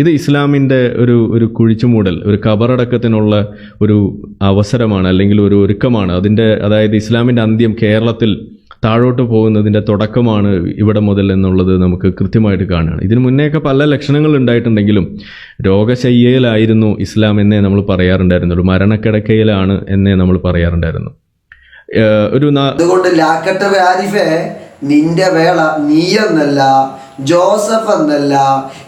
ഇത് ഇസ്ലാമിന്റെ ഒരു ഒരു കുഴിച്ചുമൂടൽ ഒരു കബറടക്കത്തിനുള്ള ഒരു അവസരമാണ് അല്ലെങ്കിൽ ഒരു ഒരുക്കമാണ്. അതിന്റെ അതായത് ഇസ്ലാമിന്റെ അന്ത്യം കേരളത്തിൽ താഴോട്ട് പോകുന്നതിന്റെ തുടക്കമാണ് ഇവിടെ മുതൽ എന്നുള്ളത് നമുക്ക് കൃത്യമായിട്ട് കാണുകയാണ്. ഇതിന് മുന്നേയൊക്കെ പല ലക്ഷണങ്ങൾ ഉണ്ടായിട്ടുണ്ടെങ്കിലും രോഗശയ്യയിലായിരുന്നു ഇസ്ലാം എന്നേ നമ്മൾ പറയാറുണ്ടായിരുന്നുള്ളൂ. മരണക്കിടക്കയിലാണ് എന്നേ നമ്മൾ പറയാറുണ്ടായിരുന്നു. ഒരു അതുകൊണ്ട് നിന്റെ വേള നീ എന്നല്ല ജോസഫ് എന്നല്ല.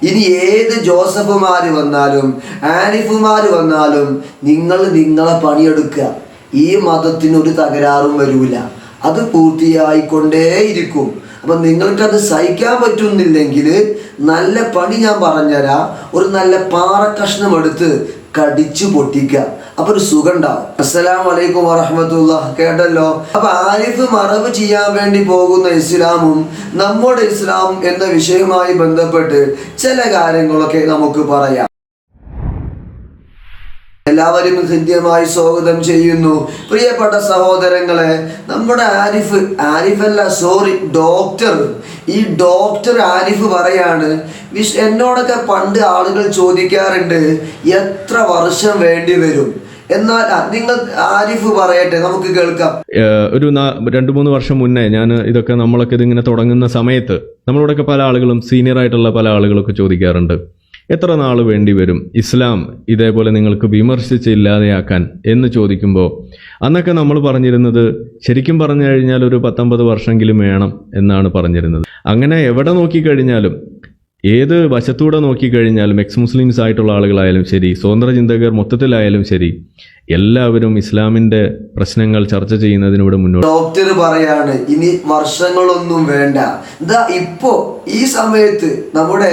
ഇനി ഏത് ജോസഫുമാര് വന്നാലും ആരിഫുമാര് വന്നാലും നിങ്ങൾ നിങ്ങളെ പണിയെടുക്കുക. ഈ മതത്തിനൊരു തകരാറും വരൂല. അത് പൂർത്തിയായിക്കൊണ്ടേയിരിക്കും. അപ്പം നിങ്ങൾക്കത് സഹിക്കാൻ പറ്റുന്നില്ലെങ്കിൽ നല്ല പണി ഞാൻ പറഞ്ഞുതരാം. ഒരു നല്ല പാറ എടുത്ത് കടിച്ചു പൊട്ടിക്കുക. അപ്പൊ ഒരു സുഖം ഉണ്ടാവും അസ്സലാം വലൈക്കും വറഹമത്തുള്ള. കേട്ടല്ലോ? അപ്പൊ ആരിഫ് മറവ് ചെയ്യാൻ വേണ്ടി പോകുന്ന ഇസ്ലാമും നമ്മുടെ ഇസ്ലാം എന്ന വിഷയവുമായി ബന്ധപ്പെട്ട് ചില കാര്യങ്ങളൊക്കെ നമുക്ക് പറയാം. എല്ലാവരും ഹൃദ്യമായി സ്വാഗതം ചെയ്യുന്നു. പ്രിയപ്പെട്ട സഹോദരങ്ങളെ നമ്മുടെ ആരിഫ് ആരിഫല്ല സോറി ഡോക്ടർ ഈ ഡോക്ടർ ആരിഫ് പറയാണ് വിഷ് എന്നോടൊക്കെ പണ്ട് ആളുകൾ ചോദിക്കാറുണ്ട് എത്ര വർഷം വേണ്ടി വരും? എന്നാൽ നിങ്ങൾ ആരിഫ് പറയട്ടെ നമുക്ക് കേൾക്കാം. ഒരു രണ്ടു മൂന്ന് വർഷം മുന്നേ ഞാൻ ഇതൊക്കെ നമ്മളൊക്കെ ഇതിങ്ങനെ തുടങ്ങുന്ന സമയത്ത് നമ്മളോടൊക്കെ പല ആളുകളും സീനിയർ ആയിട്ടുള്ള പല ആളുകളൊക്കെ ചോദിക്കാറുണ്ട്. എത്ര നാൾ വേണ്ടി വരും? ഇസ്ലാം ഇതേപോലെ നിങ്ങൾക്ക് വിമർശിച്ച് ഇല്ലാതെയാക്കാൻ എന്ന് ചോദിക്കുമ്പോൾ അന്നൊക്കെ നമ്മൾ പറഞ്ഞിരുന്നത് ശരിക്കും പറഞ്ഞു കഴിഞ്ഞാൽ ഒരു പത്തൊമ്പത് വർഷമെങ്കിലും വേണം എന്നാണ് പറഞ്ഞിരുന്നത്. അങ്ങനെ എവിടെ നോക്കിക്കഴിഞ്ഞാലും ഏത് വശത്തൂടെ നോക്കിക്കഴിഞ്ഞാലും എക്സ് മുസ്ലിംസ് ആയിട്ടുള്ള ആളുകളായാലും ശരി സ്വതന്ത്ര ചിന്തകർ മൊത്തത്തിലായാലും ശരി എല്ലാവരും ഇസ്ലാമിന്റെ പ്രശ്നങ്ങൾ ചർച്ച ചെയ്യുന്നതിനൂടെ മുന്നോട്ട് ഡോക്ടർ പറയാണ് ഇനി വർഷങ്ങളൊന്നും വേണ്ട. ഇതാ ഇപ്പോ ഈ സമയത്ത് നമ്മുടെ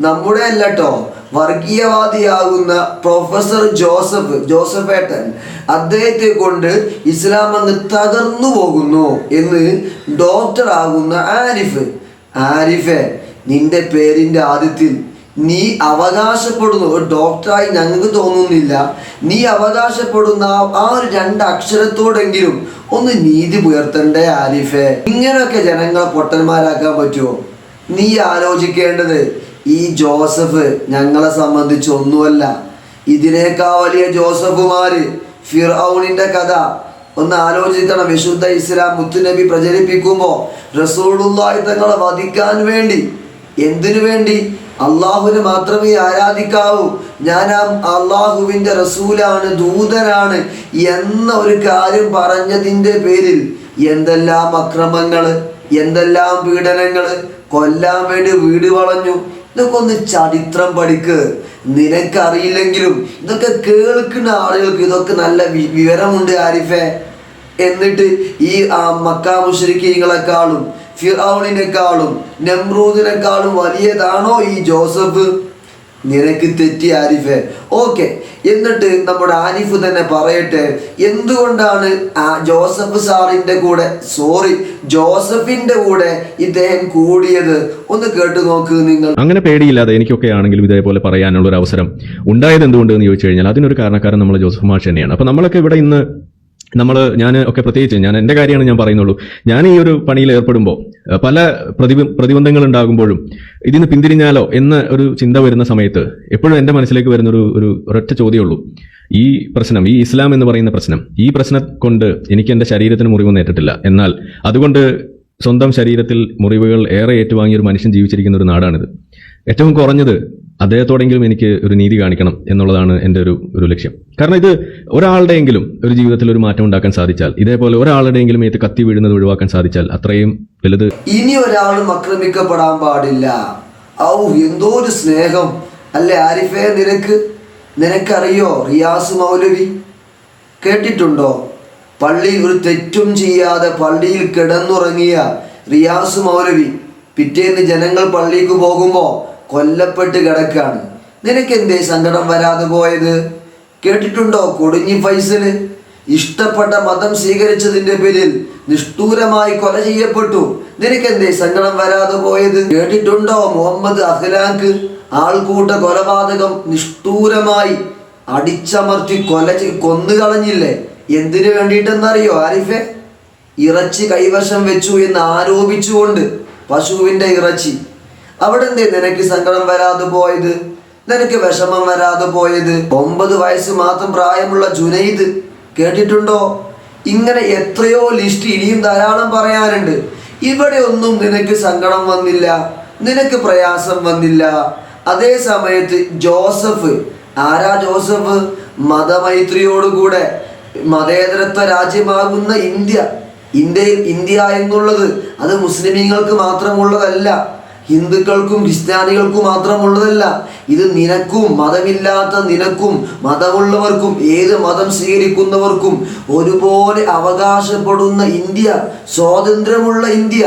നമ്മുടെ അല്ല കേട്ടോ വർഗീയവാദിയാകുന്ന പ്രൊഫസർ ജോസഫ് ജോസഫ് ഏട്ടൻ അദ്ദേഹത്തെ കൊണ്ട് ഇസ്ലാം അങ്ങ് തകർന്നു പോകുന്നു എന്ന് ഡോക്ടർ ആകുന്ന ആരിഫ്. ആരിഫെ നിന്റെ പേരിന്റെ ആദ്യത്തിൽ നീ അവകാശപ്പെടുന്നു. ഒരു ഡോക്ടറായി ഞങ്ങൾക്ക് തോന്നുന്നില്ല. നീ അവകാശപ്പെടുന്ന ആ ഒരു രണ്ട് അക്ഷരത്തോടെങ്കിലും ഒന്ന് നീതി പുലർത്തണ്ടേ ആരിഫെ. ഇങ്ങനെയൊക്കെ ജനങ്ങളെ പൊട്ടന്മാരാക്കാൻ പറ്റുമോ നീ ആലോചിക്കേണ്ടത് ഈ ജോസഫ് ഞങ്ങളെ സംബന്ധിച്ച് ഒന്നുമല്ല. ഇതിനേക്കാൾ വലിയ ജോസഫുമാര് ഫിറൌണിന്റെ കഥ ഒന്ന് ആലോചിക്കണം. വിശുദ്ധ ഇസ്ലാം മുത്തുനബി പ്രചരിപ്പിക്കുമ്പോ റസൂലുള്ളാഹി തങ്ങളെ വധിക്കാൻ വേണ്ടി എന്തിനു വേണ്ടി? അള്ളാഹുവിന് മാത്രമേ ആരാധിക്കാവൂ. ഞാൻ ആ അള്ളാഹുവിന്റെ റസൂലാണ് ദൂതനാണ് എന്ന ഒരു കാര്യം പറഞ്ഞതിന്റെ പേരിൽ എന്തെല്ലാം അക്രമങ്ങൾ എന്തെല്ലാം പീഡനങ്ങൾ കൊല്ലാൻ വേണ്ടി വീട് വളഞ്ഞു ഇതൊക്കെ ഒന്ന് ചരിത്രം പഠിക്ക്. നിനക്കറിയില്ലെങ്കിലും ഇതൊക്കെ കേൾക്കുന്ന ആളുകൾക്ക് ഇതൊക്കെ നല്ല വിവരമുണ്ട് ആരിഫെ. എന്നിട്ട് ഈ ആ മുഷരിക്കീങ്ങളെക്കാളും ഫിറൌണിനെക്കാളും നമ്രൂദിനെക്കാളും വലിയതാണോ ഈ ജോസഫ്? നിനക്ക് തെറ്റി ആരിഫെ. ഓക്കെ എന്നിട്ട് നമ്മുടെ ആരിഫ് തന്നെ പറയട്ടെ എന്തുകൊണ്ടാണ് ആ ജോസഫ് സാറിന്റെ കൂടെ സോറി ജോസഫിന്റെ കൂടെ ഇദ്ദേഹം കൂടിയത്? ഒന്ന് കേട്ടു നോക്ക് നിങ്ങൾ. അങ്ങനെ പേടിയില്ലാതെ എനിക്കൊക്കെ ആണെങ്കിലും ഇതേപോലെ പറയാനുള്ള ഒരു അവസരം ഉണ്ടായത് എന്തുകൊണ്ട് എന്ന് ചോദിച്ചു കഴിഞ്ഞാൽ അതിനൊരു കാരണക്കാരൻ നമ്മൾ ജോസഫ് മാഷ് തന്നെയാണ്. അപ്പോൾ നമ്മളൊക്കെ ഇവിടെ ഇന്ന് നമ്മൾ ഞാൻ ഒക്കെ പ്രത്യേകിച്ച് ഞാൻ എന്റെ കാര്യമാണ് ഞാൻ പറയുന്നുള്ളൂ. ഞാൻ ഈ ഒരു പണിയിൽ ഏർപ്പെടുമ്പോൾ പല പ്രതിബ പ്രതിബന്ധങ്ങൾ ഉണ്ടാകുമ്പോഴും ഇതിന് പിന്തിരിഞ്ഞാലോ എന്ന ഒരു ചിന്ത വരുന്ന സമയത്ത് എപ്പോഴും എന്റെ മനസ്സിലേക്ക് വരുന്ന ഒരു ഒരു ഒരൊറ്റ ചോദ്യമുള്ളൂ. ഈ പ്രശ്നം ഈ ഇസ്ലാം എന്ന് പറയുന്ന പ്രശ്നം ഈ പ്രശ്നം കൊണ്ട് എനിക്ക് എന്റെ ശരീരത്തിന് മുറിവ് നേരിട്ടില്ല എന്നാൽ അതുകൊണ്ട് സ്വന്തം ശരീരത്തിൽ മുറിവുകൾ ഏറെ ഏറ്റുവാങ്ങിയ ഒരു മനുഷ്യൻ ജീവിച്ചിരിക്കുന്ന ഒരു നാടാണിത്. ഏറ്റവും കുറഞ്ഞത് അദ്ദേഹത്തോടെങ്കിലും എനിക്ക് ഒരു നീതി കാണിക്കണം എന്നുള്ളതാണ് എന്റെ ഒരു ഒരു ലക്ഷ്യം. കാരണം ഇത് ഒരാളുടെയെങ്കിലും ഒരു ജീവിതത്തിൽ ഒരു മാറ്റം ഉണ്ടാക്കാൻ സാധിച്ചാൽ ഇതേപോലെ ഒരാളുടെയെങ്കിലും ഇത് കത്തി വീഴുന്നത് ഒഴിവാക്കാൻ സാധിച്ചാൽ അത്രയും വലുത് ഇനി ഒരാളും ആക്രമിക്കപ്പെടാൻ പാടില്ല. ഔ എന്തോ ഒരു സ്നേഹം. അല്ലെ ആരിഫേ നിനക്ക് നിനക്കറിയോ റിയാസ് മൗലവി? കേട്ടിട്ടുണ്ടോ? പള്ളിയിൽ ഒരു തെറ്റും ചെയ്യാതെ പള്ളിയിൽ കിടന്നുറങ്ങിയ റിയാസ് മൗലവി പിറ്റേന്ന് ജനങ്ങൾ പള്ളിക്ക് പോകുമ്പോൾ കൊല്ലപ്പെട്ട് കിടക്കാണ്. നിനക്കെന്തേ സങ്കടം വരാതെ പോയത്? കേട്ടിട്ടുണ്ടോ കൊടിഞ്ഞി ഫൈസൽ? ഇഷ്ടപ്പെട്ട മതം സ്വീകരിച്ചതിന്റെ പേരിൽ നിഷ്ഠൂരമായി കൊല ചെയ്യപ്പെട്ടു. നിനക്കെന്തേ സങ്കടം വരാതെ പോയത്? കേട്ടിട്ടുണ്ടോ മുഹമ്മദ് അഹ്ലാഖ് ആൾക്കൂട്ട കൊലപാതകം നിഷ്ഠൂരമായി അടിച്ചമർത്തി കൊല കൊന്നു കൊന്നുകളഞ്ഞില്ലേ? എന്തിനു വേണ്ടിയിട്ടെന്നറിയോ ആരിഫെ? ഇറച്ചി കൈവശം വെച്ചു എന്ന് ആരോപിച്ചുകൊണ്ട് പശുവിന്റെ ഇറച്ചി. അവിടെ എന്തേ നിനക്ക് സങ്കടം വരാതെ പോയത്? നിനക്ക് വിഷമം വരാതെ പോയത്? ഒമ്പത് വയസ്സ് മാത്രം പ്രായമുള്ള ജുനൈദ് കേട്ടിട്ടുണ്ടോ? ഇങ്ങനെ എത്രയോ ലിസ്റ്റ് ഇനിയും ധാരാളം പറയാനുണ്ട്. ഇവിടെ ഒന്നും നിനക്ക് സങ്കടം വന്നില്ല. നിനക്ക് പ്രയാസം വന്നില്ല. അതേ സമയത്ത് ജോസഫ് ആരാ ജോസഫ്? മതമൈത്രിയോടുകൂടെ മതേതരത്വ രാജ്യമാകുന്ന ഇന്ത്യ ഇന്ത്യയിൽ ഇന്ത്യ എന്നുള്ളത് അത് മുസ്ലിമീങ്ങൾക്ക് മാത്രമുള്ളതല്ല ഹിന്ദുക്കൾക്കും ക്രിസ്ത്യാനികൾക്കും മാത്രമുള്ളതല്ല. ഇത് നിനക്കും മതമില്ലാത്ത നിനക്കും മതമുള്ളവർക്കും ഏത് മതം സ്വീകരിക്കുന്നവർക്കും ഒരുപോലെ അവകാശപ്പെടുന്ന ഇന്ത്യ സ്വാതന്ത്ര്യമുള്ള ഇന്ത്യ.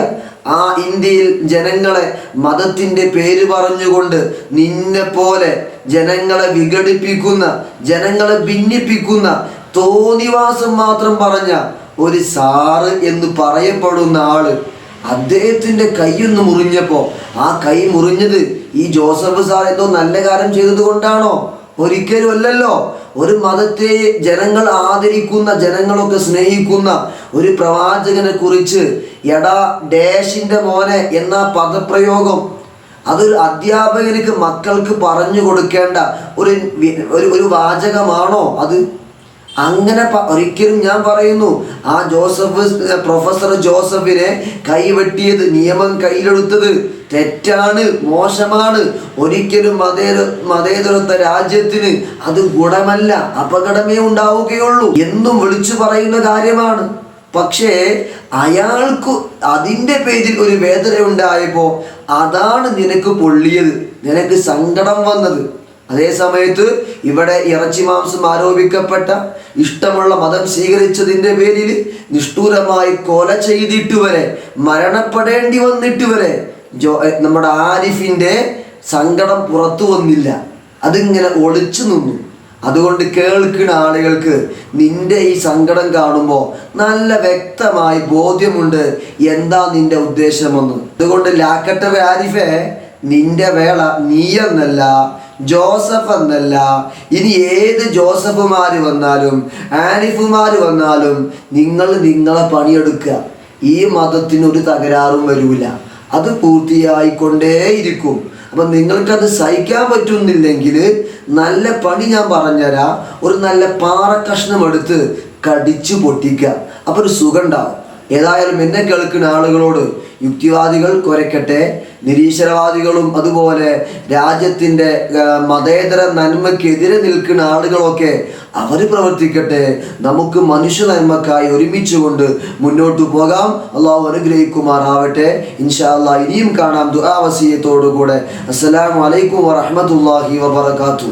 ആ ഇന്ത്യയിൽ ജനങ്ങളെ മതത്തിന്റെ പേര് പറഞ്ഞുകൊണ്ട് നിന്നെ പോലെ ജനങ്ങളെ വിഘടിപ്പിക്കുന്ന ജനങ്ങളെ ഭിന്നിപ്പിക്കുന്ന തോന്നിവാസം മാത്രം പറഞ്ഞ ഒരു സാറ് എന്ന് പറയപ്പെടുന്ന ആൾ അദ്ദേഹത്തിന്റെ കൈയൊന്ന് മുറിഞ്ഞപ്പോ ആ കൈ മുറിഞ്ഞത് ഈ ജോസഫ് സാർ എന്തോ നല്ല കാര്യം ചെയ്തത് കൊണ്ടാണോ? ഒരിക്കലും അല്ലല്ലോ. ഒരു മതത്തെ ജനങ്ങൾ ആദരിക്കുന്ന ജനങ്ങളൊക്കെ സ്നേഹിക്കുന്ന ഒരു പ്രവാചകനെ കുറിച്ച് എടാ ഡാഷിന്റെ മോനെ എന്ന പദപ്രയോഗം. അതൊരു അധ്യാപകർക്ക് മക്കൾക്ക് പറഞ്ഞു കൊടുക്കേണ്ട ഒരു ഒരു വാചകമാണോ അത്? അങ്ങനെ ഒരിക്കലും ഞാൻ പറയുന്നു ആ ജോസഫ് പ്രൊഫസർ ജോസഫിനെ കൈവെട്ടിയത് നിയമം കയ്യിലെടുത്തത് തെറ്റാണ് മോശമാണ്. ഒരിക്കലും മതേതര മതേതരത്വ രാജ്യത്തിന് അത് ഗുണമല്ല അപകടമേ ഉണ്ടാവുകയുള്ളൂ എന്നും വിളിച്ചു പറയുന്ന കാര്യമാണ്. പക്ഷേ അയാൾക്ക് അതിന്റെ പേരിൽ ഒരു വേദന ഉണ്ടായപ്പോൾ അതാണ് നിനക്ക് പൊള്ളിയത് നിനക്ക് സങ്കടം വന്നത്. അതേ സമയത്ത് ഇവിടെ ഇറച്ചി മാംസം ആരോപിക്കപ്പെട്ട ഇഷ്ടമുള്ള മതം സ്വീകരിച്ചതിന്റെ പേരിൽ നിഷ്ഠൂരമായി കൊല ചെയ്തിട്ട് വരെ മരണപ്പെടേണ്ടി വന്നിട്ട് വരെ ജോ നമ്മുടെ ആരിഫിന്റെ സങ്കടം പുറത്തു വന്നില്ല. അതിങ്ങനെ ഒളിച്ചു നിന്നു. അതുകൊണ്ട് കേൾക്കുന്ന ആളുകൾക്ക് നിന്റെ ഈ സങ്കടം കാണുമ്പോൾ നല്ല വ്യക്തമായി ബോധ്യമുണ്ട് എന്താ നിന്റെ ഉദ്ദേശമെന്ന്. അതുകൊണ്ട് ലാക്കട്ടവ ആരിഫെ നിന്റെ വേള നീ എന്നല്ല ജോസഫ് എന്നല്ല. ഇനി ഏത് ജോസഫുമാര് വന്നാലും ആനിഫുമാര് വന്നാലും നിങ്ങൾ നിങ്ങളെ പണിയെടുക്കുക. ഈ മതത്തിന് ഒരു തകരാറും വരൂല. അത് പൂർത്തിയായിക്കൊണ്ടേയിരിക്കും. അപ്പം നിങ്ങൾക്കത് സഹിക്കാൻ പറ്റുന്നില്ലെങ്കിൽ നല്ല പണി ഞാൻ പറഞ്ഞുതരാം. ഒരു നല്ല പാറ കഷ്ണം എടുത്ത് കടിച്ചു പൊട്ടിക്കുക. അപ്പോൾ ഒരു സുഖം ഉണ്ടാവും. ഏതായാലും എന്നെ കേൾക്കുന്ന ആളുകളോട് യുക്തിവാദികൾ കുരയ്ക്കട്ടെ നിരീശ്വരവാദികളും അതുപോലെ രാജ്യത്തിന്റെ മതേതര നന്മയ്ക്കെതിരെ നിൽക്കുന്ന ആളുകളൊക്കെ അവർ പ്രവർത്തിക്കട്ടെ. നമുക്ക് മനുഷ്യ നന്മക്കായി ഒരുമിച്ചുകൊണ്ട് മുന്നോട്ട് പോകാം. അള്ളാഹു അനുഗ്രഹിക്കുമാറാവട്ടെ. ഇൻഷാല്ല ഇനിയും കാണാം ദുആവസീയത്തോടു കൂടെ അസ്സലാമു അലൈക്കും വറഹ്മത്തുള്ളാഹി വബറകാതുഹു.